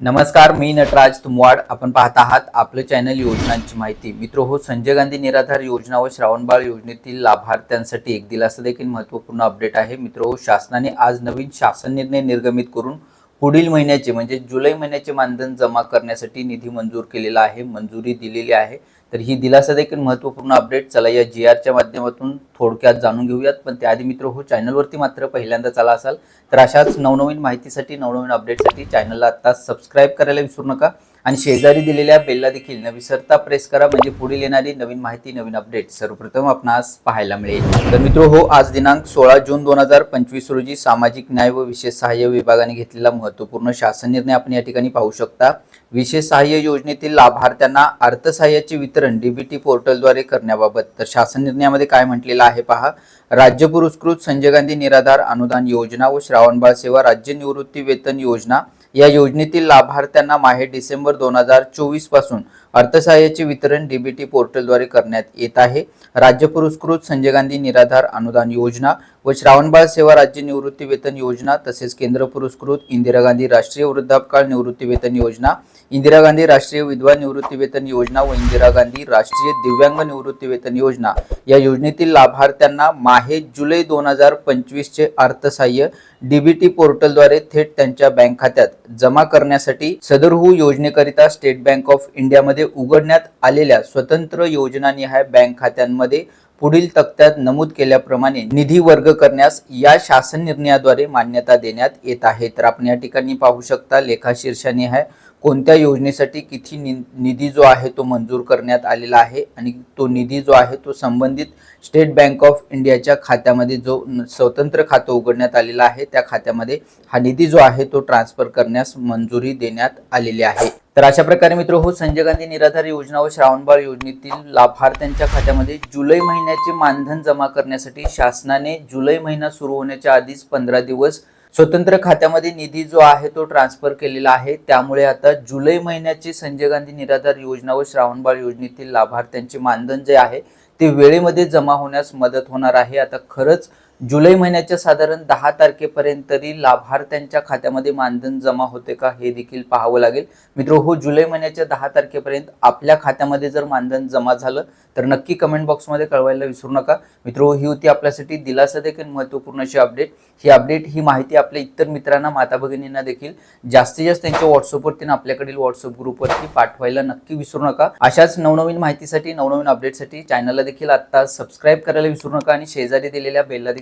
नमस्कार मी नटराज तुमवाड. आपण पाहत आहात आपलं चॅनल योजनांची माहिती. मित्र हो संजय गांधी निराधार योजना व श्रावणबाळ योजनेतील लाभार्थ्यांसाठी एक दिलासा देखील महत्त्वपूर्ण अपडेट आहे. मित्र हो शासनाने आज नवीन शासन निर्णय निर्गमित करून पुढील महिन्याचे म्हणजे जुलै महिन्याचे मानधन जमा करण्यासाठी निधी मंजूर केलेला आहे मंजुरी दिलेली आहे. तर ही दिलासा देखील महत्त्वपूर्ण अपडेट चला या जी आरच्या माध्यमातून थोडक्यात जाणून घेऊयात. पण त्याआधी मित्र हो चॅनलवरती मात्र पहिल्यांदा चला असाल. तर अशाच नवनवीन माहितीसाठी नवनवीन अपडेटसाठी चॅनलला आत्ता सबस्क्राईब करायला विसरू नका. आणि शेजारी दिलेल्या बेलला देखील न विसरता प्रेस करा. म्हणजे पुढील येणारी नवीन माहिती नवीन अपडेट सर्वप्रथम आपणास पाहायला मिळेल. तर मित्र हो आज दिनांक सोळा जून दोन हजार पंचवीस रोजी सामाजिक न्याय व विशेष सहाय्य विभागाने घेतलेला महत्त्वपूर्ण शासन निर्णय आपण या ठिकाणी पाहू शकता. विशेष सहाय्य योजनेतील लाभार्थ्यांना अर्थसहाय्याचे वितरण डीबीटी पोर्टलद्वारे करण्याबाबत. तर शासन निर्णयामध्ये काय म्हटलेलं आहे पहा. राज्य पुरस्कृत संजय गांधी निराधार अनुदान योजना व श्रावणबाळ सेवा राज्य निवृत्ती वेतन योजना या योजनेतील लाभार्थ्यांना माहे डिसेंबर दोन हजार चोवीसपासून अर्थसहाय्याचे वितरण डीबीटी पोर्टलद्वारे करण्यात येत आहे. राज्य पुरस्कृत संजय गांधी निराधार अनुदान योजना व श्रावणबाळ सेवा राज्य निवृत्ती वेतन योजना तसेच केंद्र पुरस्कृत इंदिरा गांधी राष्ट्रीय वृद्धापकाळ निवृत्ती वेतन योजना इंदिरा गांधी राष्ट्रीय विधवा निवृत्ती वेतन योजना व इंदिरा गांधी राष्ट्रीय दिव्यांग निवृत्ती वेतन योजना या योजनेतील लाभार्थ्यांना माहे जुलै दोन हजार पंचवीसचे अर्थसहाय्य डीबीटी पोर्टलद्वारे थेट त्यांच्या बँक खात्यात जमा करण्यासाठी सदरहू योजनेकरिता स्टेट बँक ऑफ इंडियामध्ये उघडण्यात आलेल्या स्वतंत्र योजनानिहाय बँक खात्यांमध्ये पुढील तक्त्यात नमूद केल्याप्रमाणे निधी वर्ग करण्यास या शासन निर्णयाद्वारे मान्यता देण्यात येत आहे. तर आपण या ठिकाणी पाहू शकता लेखा शीर्षानिहाय कोणत्या योजनेसाठी किती नि- निधी जो आहे तो मंजूर करण्यात आलेला आहे आणि तो निधी जो आहे तो संबंधित स्टेट बँक ऑफ इंडियाच्या खात्यामध्ये जो स्वतंत्र खातं उघडण्यात आलेलं आहे त्या खात्यामध्ये हा निधी जो आहे तो ट्रान्सफर करण्यास मंजुरी देण्यात आलेली आहे. तर अशा प्रकारे मित्र हो संजय गांधी निराधार योजना व श्रावणबाळ योजनेतील लाभार्थ्यांच्या खात्यामध्ये जुलै महिन्याचे मानधन जमा करण्यासाठी शासनाने जुलै महिना सुरू होण्याच्या आधीच पंधरा दिवस स्वतंत्र खात्यामध्ये निधी जो आहे तो ट्रान्सफर केलेला आहे. त्यामुळे आता जुलै महिन्याचे संजय गांधी निराधार योजना व श्रावणबाळ योजनेतील लाभार्थ्यांचे मानधन जे आहे ते वेळेमध्ये जमा होण्यास मदत होणार आहे. आता खरंच जुलै महिन्याच्या साधारण दहा तारखेपर्यंत तरी लाभार्थ्यांच्या खात्यामध्ये मानधन जमा होते का हे देखील पाहावं लागेल. मित्र हो जुलै महिन्याच्या दहा तारखेपर्यंत आपल्या खात्यामध्ये जर मानधन जमा झालं तर नक्की कमेंट बॉक्समध्ये कळवायला विसरू नका. मित्र ही होती आपल्यासाठी दिलासा देखील महत्त्वपूर्ण अशी अपडेट ही अपडेट ही माहिती आपल्या इतर मित्रांना माता भगिनींना देखील जास्तीत जास्त त्यांच्या व्हॉट्सअपवरती आणि आपल्याकडील व्हॉट्सअप ग्रुपवरती पाठवायला नक्की विसरू नका. अशाच नवनवीन माहितीसाठी नवनवीन अपडेटसाठी चॅनलला देखील आता सबस्क्राईब करायला विसरू नका आणि शेजारी दिलेल्या बेलला